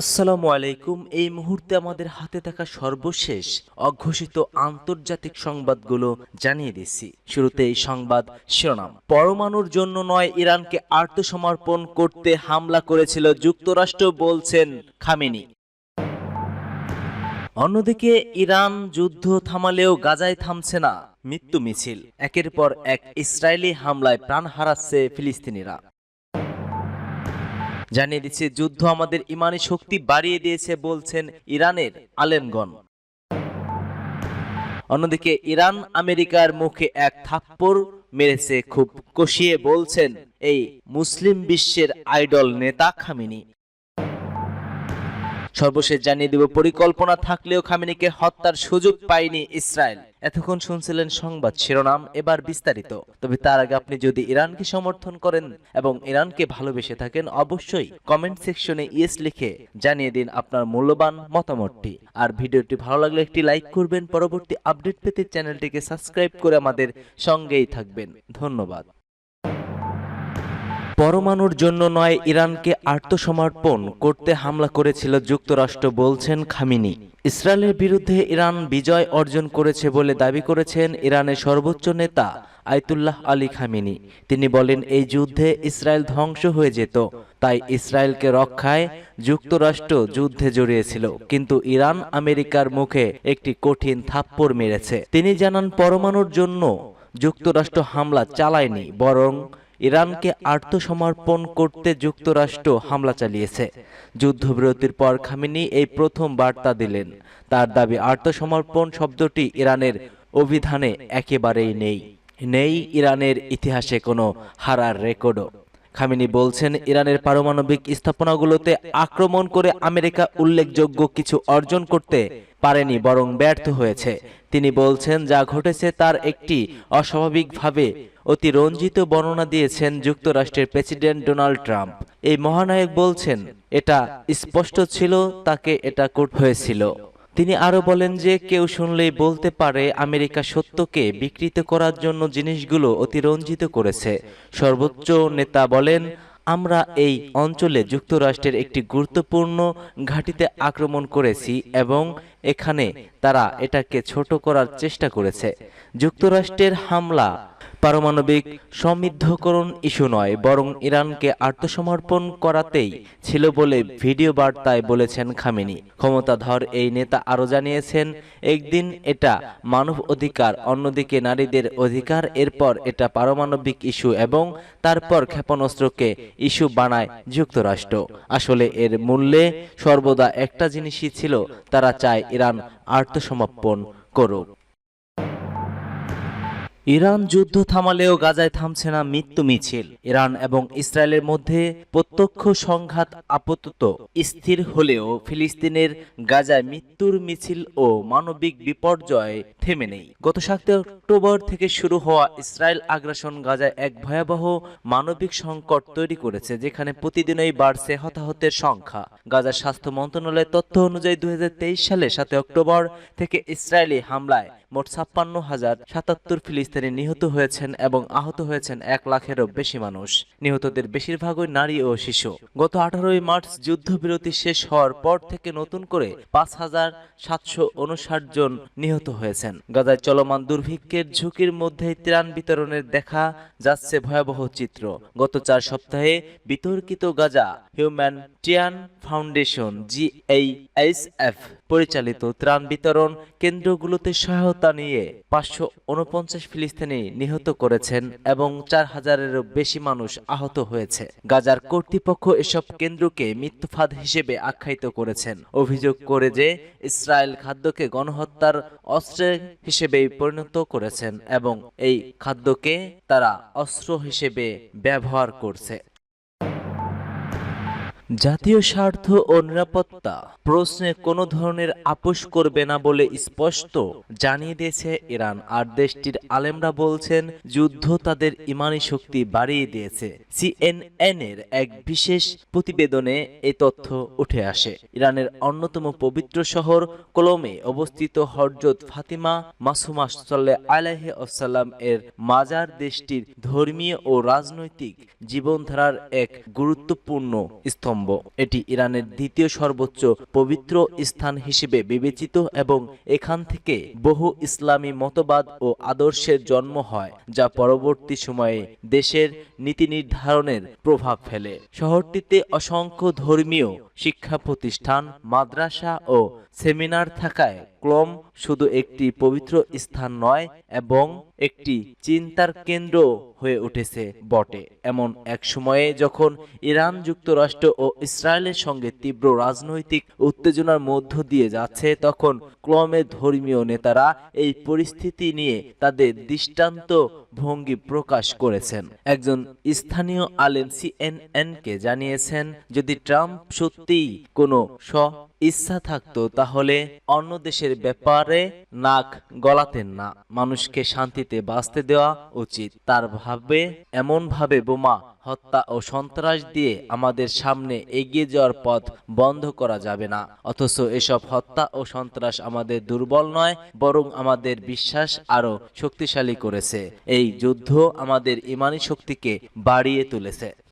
আসসালামু আলাইকুম। এই মুহূর্তে আমাদের হাতে থাকা সর্বশেষ অঘোষিত আন্তর্জাতিক সংবাদগুলো জানিয়ে দিচ্ছি। শুরুতে এই সংবাদ শিরোনাম। পরমাণুর জন্য নয়, ইরানকে আত্মসমর্পণ করতে হামলা করেছিল যুক্তরাষ্ট্র, বলছেন খামেনি। অন্যদিকে, ইরান যুদ্ধ থামালেও গাজায় থামছে না। মৃত্যু মিছিল। একের পর এক ইসরায়েলি হামলায় প্রাণ হারাচ্ছে ফিলিস্তিনিরা। জানিয়ে দিচ্ছে, যুদ্ধ আমাদের ইমানি শক্তি বাড়িয়ে দিয়েছে বলছেন ইরানের আলেমগণ। অন্যদিকে ইরান আমেরিকার মুখে এক থাপ্পড় মেরেছে, খুব কষিয়ে বলছেন এই মুসলিম বিশ্বের আইডল নেতা খামিনি। সর্বশেষ জানিয়ে দিব, পরিকল্পনা থাকলেও খামিনিকে হত্যার সুযোগ পায়নি ইসরায়েল। এতক্ষণ শুনছিলেন সংবাদ শিরোনাম, এবার বিস্তারিত। তবে তার আগে আপনি যদি ইরানকে সমর্থন করেন এবং ইরানকে ভালোবেসে থাকেন, অবশ্যই কমেন্ট সেকশনে ইয়েস লিখে জানিয়ে দিন আপনার মূল্যবান মতামতটি। আর ভিডিওটি ভালো লাগলে একটি লাইক করবেন, পরবর্তী আপডেট পেতে চ্যানেলটিকে সাবস্ক্রাইব করে আমাদের সঙ্গেই থাকবেন। ধন্যবাদ। পরমাণুর জন্য নয়, ইরানকে আত্মসমর্পণ করতে হামলা করেছিল যুক্তরাষ্ট্র, বলছেন খামিনি। ইসরায়েলের বিরুদ্ধে ইরান বিজয় অর্জন করেছে বলে দাবি করেছেন ইরানের সর্বোচ্চ নেতা আয়তুল্লাহ আলী খামিনি। তিনি বলেন, এই যুদ্ধে ইসরায়েল ধ্বংস হয়ে যেত, তাই ইসরায়েলকে রক্ষায় যুক্তরাষ্ট্র যুদ্ধে জড়িয়েছিল। কিন্তু ইরান আমেরিকার মুখে একটি কঠিন থাপ্পড় মেরেছে। তিনি জানান, পরমাণুর জন্য যুক্তরাষ্ট্র হামলা চালায়নি, বরং ইরানকে আত্মসমর্পণ করতে যুক্তরাষ্ট্র হামলা চালিয়েছে। যুদ্ধবিরতির পর খামিনি এই প্রথম বার্তা দিলেন। তার দাবি, আত্মসমর্পণ শব্দটি ইরানের অভিধানে একেবারেই নেই। নেই ইরানের ইতিহাসে কোনো হারার রেকর্ডও। খামিনি বলছেন, ইরানের পারমাণবিক স্থাপনাগুলোতে আক্রমণ করে আমেরিকা উল্লেখযোগ্য কিছু অর্জন করতে পারেনি, বরং ব্যর্থ হয়েছে। তিনি বলছেন, যা ঘটেছে তার একটি অস্বাভাবিকভাবে অতি রঞ্জিত বর্ণনা দিয়েছেন যুক্তরাষ্ট্রের প্রেসিডেন্ট ডোনাল্ড ট্রাম্প। এই মহানায়ক বলছেন, এটা স্পষ্ট ছিল, তাকে এটা হয়েছিল। তিনি আরও বলেন যে, কেউ শুনলেই বলতে পারে আমেরিকা সত্যকে বিকৃত করার জন্য জিনিসগুলো অতিরঞ্জিত করেছে। সর্বোচ্চ নেতা বলেন, আমরা এই অঞ্চলে যুক্তরাষ্ট্রের একটি গুরুত্বপূর্ণ ঘাঁটিতে আক্রমণ করেছি এবং এখানে তারা এটাকে ছোট করার চেষ্টা করেছে। যুক্তরাষ্ট্রের হামলা পারমাণবিক সমৃদ্ধকরণ ইস্যু নয়, বরং ইরানকে আত্মসমর্পণ করাতেই ছিল বলে ভিডিও বার্তায় বলেছেন খামেনি। ক্ষমতাধর এই নেতা আরও জানিয়েছেন, একদিন এটা মানব অধিকার, অন্যদিকে নারীদের অধিকার, এরপর এটা পারমাণবিক ইস্যু এবং তারপর ক্ষেপণাস্ত্রকে ইস্যু বানায় যুক্তরাষ্ট্র। আসলে এর মূল্যে সর্বদা একটা জিনিসই ছিল, তারা চায় ইরান আত্মসমর্পণ করুক। ইরান যুদ্ধ থামালেও গাজায় থামছে না মৃত্যু মিছিল। ইরান এবং ইসরায়েলের মধ্যে প্রত্যক্ষ সংঘাত আপাতত স্থির হলেও ফিলিস্তিনের গাজায় মৃত্যুর মিছিল ও মানবিক বিপর্যয় থেমে নেই। গত সাত অক্টোবর থেকে শুরু হওয়া ইসরায়েল আগ্রাসন গাজায় এক ভয়াবহ মানবিক সংকট তৈরি করেছে, যেখানে প্রতিদিনই বাড়ছে হতাহতের সংখ্যা। গাজার স্বাস্থ্য মন্ত্রণালয়ের তথ্য অনুযায়ী দুই হাজার তেইশ সালে সাত অক্টোবর থেকে ইসরায়েলি হামলায় মোট ছাপ্পান্ন হাজার সাতাত্তর ফিলিস্তিনি নিহত হয়েছেন এবং আহত হয়েছেন এক লাখেরও বেশি মানুষ। নিহতদের বেশিরভাগই নারী ও শিশু। গত আঠারোই মার্চ যুদ্ধবিরতি শেষ হওয়ার পর থেকে নতুন করে পাঁচ হাজার সাতশো উনষাট জন নিহত হয়েছেন। গাজায় চলমান দুর্ভিক্ষের ঝুঁকির মধ্যে ত্রাণ বিতরণের দেখা যাচ্ছে ভয়াবহ চিত্র। গত চার সপ্তাহে বিতর্কিত Gaza humanitarian foundation, GHF পরিচালিত ত্রাণ বিতরণ কেন্দ্রগুলোতে সহায়তা নিয়ে পাঁচশো উনপঞ্চাশ ফিলিস্তিনি নিহত করেছেন এবং চার হাজারেরও বেশি মানুষ আহত হয়েছে। গাজার কর্তৃপক্ষ এসব কেন্দ্রকে মৃত্যুফাদ হিসেবে আখ্যায়িত করেছেন। অভিযোগ করে যে ইসরায়েল খাদ্যকে গণহত্যার অস্ত্র হিসেবে পরিণত করেছেন এবং এই খাদ্যকে তারা অস্ত্র হিসেবে ব্যবহার করছে। জাতীয় স্বার্থ ও নিরাপত্তা প্রশ্নে কোনো ধরনের আপোষ করবে না বলে স্পষ্ট জানিয়ে দিয়েছে ইরান। আর দেশটির আলেমরা বলছেন, যুদ্ধ তাদের ইমানি শক্তি বাড়িয়ে দিয়েছে। সিএনএন এর এক বিশেষ প্রতিবেদনে এই তথ্য উঠে আসে। ইরানের অন্যতম পবিত্র শহর কলমে অবস্থিত হরজত ফাতিমা মাসুমা সাল্লে আলাহে আসাল্লাম এর মাজার দেশটির ধর্মীয় ও রাজনৈতিক জীবনধারার এক গুরুত্বপূর্ণ স্তম্ভ। স্তম্ভ এটি ইরানের দ্বিতীয় সর্বোচ্চ পবিত্র স্থান হিসেবে বিবেচিত এবং এখান থেকে বহু ইসলামী মতবাদ ও আদর্শের জন্ম হয়, যা পরবর্তী সময়ে দেশের নীতি নির্ধারণের প্রভাব ফেলে। শহরটিতে অসংখ্য ধর্মীয় শিক্ষা প্রতিষ্ঠান, মাদ্রাসা ও সেমিনার থাকায় ক্লম শুধু একটি পবিত্র স্থান নয় এবং একটি চিন্তার কেন্দ্র হয়ে উঠেছে বটে। এমন এক সময়ে যখন ইরান যুক্তরাষ্ট্র ও ইসরায়েলের সঙ্গে তীব্র রাজনৈতিক উত্তেজনার মধ্য দিয়ে যাচ্ছে, তখন ক্লমের ধর্মীয় নেতারা এই পরিস্থিতি নিয়ে তাদের দৃষ্টান্ত ভঙ্গি প্রকাশ করেছেন। একজন স্থানীয় আলেম সিএনএনকে জানিয়েছেন, যদি ট্রাম্প সত্যিই কোনো স্ব ইচ্ছা থাকতো, তাহলে অন্য দেশের ব্যাপারে নাক গলাতেন না। মানুষকে শান্তিতে বাঁচতে দেওয়া উচিত। তার ভাবে এমন ভাবে বোমা, হত্যা ও সন্ত্রাস দিয়ে আমাদের সামনে এগিয়ে যাওয়ার পথ বন্ধ করা যাবে না। অথচ এসব হত্যা ও সন্ত্রাস আমাদের দুর্বল নয়, বরং আমাদের বিশ্বাস আরও শক্তিশালী করেছে। এই যুদ্ধ আমাদের ইমানি শক্তিকে বাড়িয়ে তুলেছে।